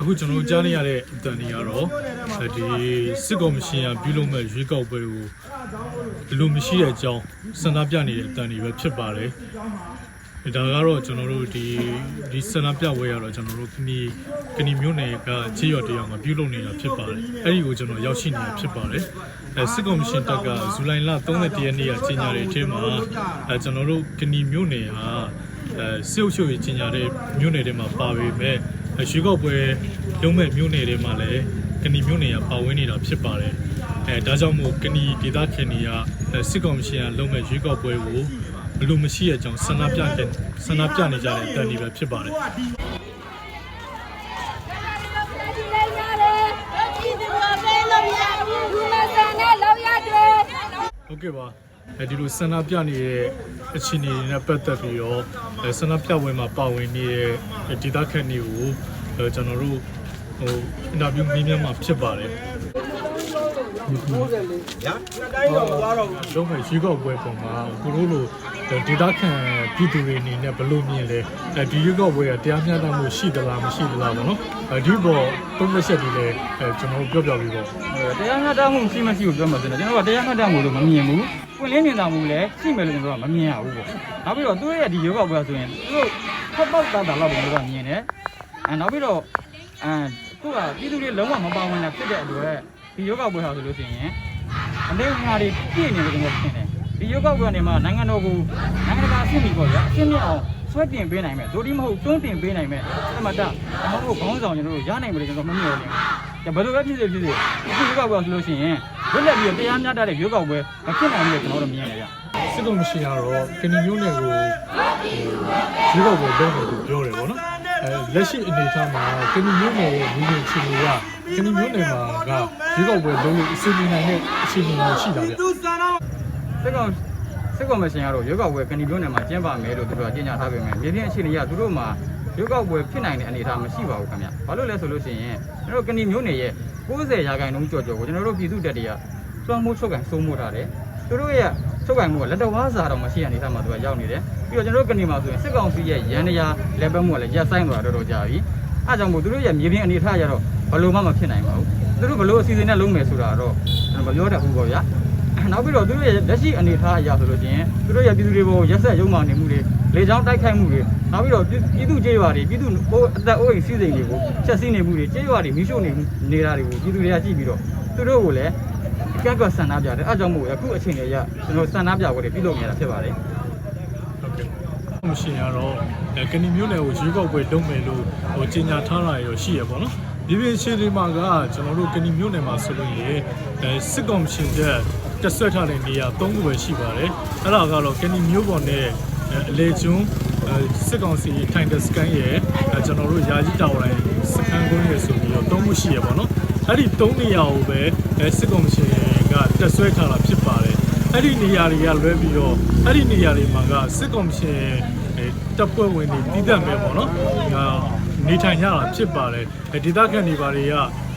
အခုကျွန်တော်တို့ကြားနေရတဲ့အတန်တွေကတော့အဲဒီစစ်ကောင်မရှင်ကပြုလုပ်မဲ့ရွေးကောက်ပွဲကိုလူမရှိတဲ့အကြောင်းစန္ဒပြနေတဲ့အတန်တွေပဲဖြစ်ပါတယ်ဒါကတော့ကျွန်တော်တို့ဒီဒီစန္ဒပြပွဲရတော့ကျွန်တော်တို့ကနီကနီမျိုးနယ်ကခြေရွက်တရောင်ကပြုလုပ်နေတာဖြစ်ပါတယ်အဲ့ဒီကိုကျွန်တော်ရောက်ရှိနေတာဖြစ်ပါတယ်အဲစစ်ကောင်မရှင်တပ်ကဇူလိုင်လ31ရက်နေ့ကကြီးညာတဲ့အထက်မှာအဲကျွန်တော်တို့ကနီမျိုးနယ်ဟာအဲစစ်အုပ်ချုပ်ရေးကြီးညာတဲ့မျိုးနယ်တွေမှာပါပေမဲ့ ရွှေကောက်ပွဲလုံးမဲ့မျိုးနယ်တွေမှာလည်းကနီမျိုးနယ်ကပါဝင်နေတာဖြစ်ပါတယ်အဲဒါကြောင့်မို့ကနီဒေသခံတွေကအဲစစ်ကောင်မရှင်ကလုံးမဲ့ရွေးကောက်ပွဲကိုဘလို့မရှိတဲ့အကြောင်းဆန္ဒပြတဲ့ဆန္ဒပြနေကြတဲ့အတန်တွေပဲဖြစ်ပါတယ်ဟုတ်ကဲ့ပါ အဲဒီလိုဆန္ဒပြနေတဲ့အခြေအနေတွေနဲ့ပတ်သက်ပြီးတော့အဲဆန္ဒပြပွဲမှာပါဝင်နေတဲ့ဒေသခံတွေကိုအဲကျွန်တော်တို့ဟိုအင်တာဗျူးမေးမြန်းမှာဖြစ်ပါတယ်လုံးဝရွေးကောက်ပွဲပုံမှာကိုတို့လိုဒေသခံပြည်သူတွေအနေနဲ့ဘယ်လိုမြင်လဲအဲဒီရွေးကောက်ပွဲကတရားမျှတမှုရှိသလားမရှိသလားပေါ့နော်အဲဒီပေါ်သုံးသက်ချက်တွေလည်းအဲကျွန်တော်တို့ပြောပြပြီးပေါ့တရားမျှတမှုရှိမရှိကိုပြောမှဆိုတော့ကျွန်တော်ကတရားမျှတမှုလို့မမြင်ဘူး ပွင့်လင်းမြင်သာမှုလည်းရှိမယ်လို့ကျွန်တော်ကမမြင်ရဘူးပေါ့နောက်ပြီးတော့သူရဲ့ဒီယောဂပွဲဆိုရင်သူတို့ဖတ်ပေါက်တာတာလောက်ကိုကျွန်တော်ကမြင်တယ်အဲနောက်ပြီးတော့အဲသူကပြည်သူတွေလုံးဝမပါဝင်တာဖြစ်တဲ့အတွက်ဒီယောဂပွဲဟာဆိုလို့ရှိရင်အနေငါတွေပြည့်နေတယ်ကျွန်တော်ထင်တယ်ဒီယောဂပွဲကနေမှနိုင်ငံတော်ကိုနိုင်ငံတကာအဆင့်ကြီးပေါ့ဗျာအဆင့်မြင့်အောင်ဆွဲတင်ပေးနိုင်မယ်ဒိုဒီမဟုတ်တွန်းတင်ပေးနိုင်မယ်အမတဒါမှမဟုတ်ခေါင်းဆောင်ကျွန်တော်တို့ရနိုင်မယ်လို့ကျွန်တော်မမြင်ဘူးလေဘယ်လိုပဲဖြစ်စေဖြစ်စေဒီယောဂပွဲဆိုလို့ရှိရင် လွတ်လပ်ပြီးတရားမျှတတဲ့ယောဂပွဲမဖြစ်နိုင်ဘူးလို့ကျွန်တော်တို့မြင်ရတယ်ဗျစစ်ကောင်မရှိရတော့ကဏီမျိုးနယ်ကိုဟိုရွေးကောက်ပွဲလုပ်မယ်လို့ပြောတယ်ဗောနော်အဲလက်ရှိအနေအထားမှာကဏီမျိုးနယ်ရဲ့လူငယ်ချင်းတွေကကဏီမျိုးနယ်မှာကရွေးကောက်ပွဲလုပ်လို့အစီအစဉ်နိုင်တဲ့အခြေအနေမျိုးရှိတာဗျစစ်ကောင်စစ်ကောင်မရှင်ကတော့ရွေးကောက်ပွဲကနေပြောနေမှာကျင်းပမယ်လို့သူတို့ကကြေညာထားပေမဲ့မြေပြင်အခြေအနေကသူတို့မှာရွေးကောက်ပွဲဖြစ်နိုင်တဲ့အနေအထားမရှိပါဘူးခင်ဗျ။ဘာလို့လဲဆိုလို့ရှိရင်ကျွန်တော်တို့ကနေမျိုးနယ်ရဲ့ 90ရာခိုင်နှုန်းကျော်ကျော်ကိုကျွန်တော်တို့ပြည်သူတက်တွေကစွမ်းမှုချုပ်ကန်စိုးမိုးထားတယ်။သူတို့ရဲ့ချုပ်ကန်မှုကလက်တော်ဝါစာတော့မရှိတဲ့အနေအထားမှာသူကရောက်နေတယ်။ပြီးတော့ကျွန်တော်တို့ကနေမှာဆိုရင်စစ်ကောင်စီရဲ့ရန်တရားလက်ပတ်မှုကလည်းရပ်ဆိုင်သွားတော့တော်ကြာပြီ။အဲကြောင့်မို့သူတို့ရဲ့မြေပြင်အနေအထားရတော့ဘလို့မှမဖြစ်နိုင်ပါဘူး။သူတို့ဘလို့အစီအစဉ်နဲ့လုပ်မယ်ဆိုတာတော့ကျွန်တော်မပြောတတ်ဘူးပေါ့ဗျာ။ နောက်ပြီးတော့သူတို့ရဲ့လက်ရှိအနေအထားအရဆိုလို့ချင်းသူတို့ရဲ့ပြည်သူတွေပေါ်ရက်ဆက်ရုံမှနေမှုတွေလေကြောင်းတိုက်ခိုက်မှုတွေနောက်ပြီးတော့ပြည်သူကျေးရွာတွေပြည်သူဟိုအသက်အိုးအိမ်စီးစိမ်တွေကိုချက်စီးနေမှုတွေကျေးရွာတွေမိရှို့နေနေတာတွေကိုပြည်သူတွေကကြည့်ပြီးတော့သူတို့ကိုလည်းကန့်ကွက်ဆန္ဒပြတယ်အဲကြောင့်မို့အခုအချိန်ကြီးရကျွန်တော်ဆန္ဒပြပွဲတွေပြုလုပ်နေရတာဖြစ်ပါတယ်ဟုတ်ကဲ့ မရှိရတော့အဲကဏီမျိုးနယ်ကိုရွေးကောက်ပွဲလုပ်မယ်လို့ဟိုကြေညာထားတာရောရှိရဗောနော်ဒီပြင်အခြေအနေမှာကကျွန်တော်တို့ကဏီမျိုးနယ်မှာဆိုလို့ရေအဲစစ်ကောင်ရှင်တဲ့တက်ဆွဲထားတဲ့နေရာ၃ခုပဲရှိပါတယ်အဲ့ဒါကတော့ကဏီမျိုးပေါ်နဲ့အလေကျွန်းအဲစစ်ကောင်စီထိုင်တဲ့စကန်ရဲ့အဲကျွန်တော်တို့ယာကြီးတာဝရိုင်းစကန်ကုန်းရဲ့ဆိုပြီးတော့၃ခုရှိရပါတော့အဲ့ဒီ၃နေရာကိုပဲအဲစစ်ကောင်ရှင်ကတက်ဆွဲထားတာဖြစ်ပါတယ် အဲ့ဒီနေရာတွေကလွဲပြီးတော့အဲ့ဒီနေရာတွေမှာကစစ်ကောင်ရှင်အဲတပ်ဖွဲ့ဝင်တွေတည်တတ်မယ်ပေါ့နော်ဟာနေထိုင်ရတာဖြစ်ပါတယ်အဲဒေသခံတွေဘာတွေက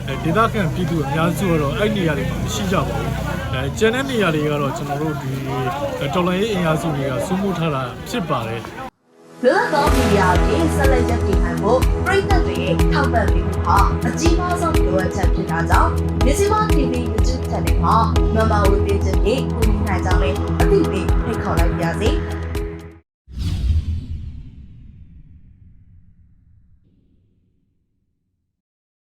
အဲဒေသခံပြည်သူအများစုကတော့အဲ့နေရာတွေမှာမရှိကြပါဘူးအဲကျန်တဲ့နေရာတွေကတော့ကျွန်တော်တို့ဒီတော်လိုင်းရေးအင်အားစုတွေကစိုးမိုးထားတာဖြစ်ပါတယ်လွတ်သောမီဒီယာကိုဆက်လက်ရပ်တည်နိုင်ဖို့ပြည်သက်တွေထောက်ပံ့ပေးမှုဟာအကြီးမားဆုံးလိုအပ်ချက်ဖြစ်တာကြောင့်မြစီမ TV YouTube Channel မှာမမဝေပေးခြင်းဖြင့် ကူညီနိုင်ကြောင်း